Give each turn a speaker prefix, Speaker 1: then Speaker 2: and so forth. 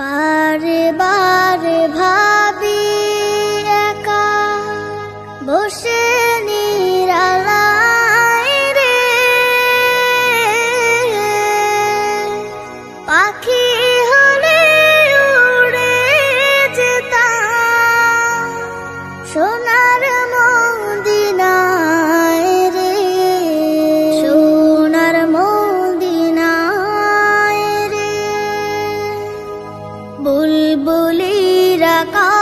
Speaker 1: বারে বারে ভাবি একা বসে নিরালায় রে। পাখি হলে উড়ে যেতাম। সোনার মদিনায় বুলবুলিরা কা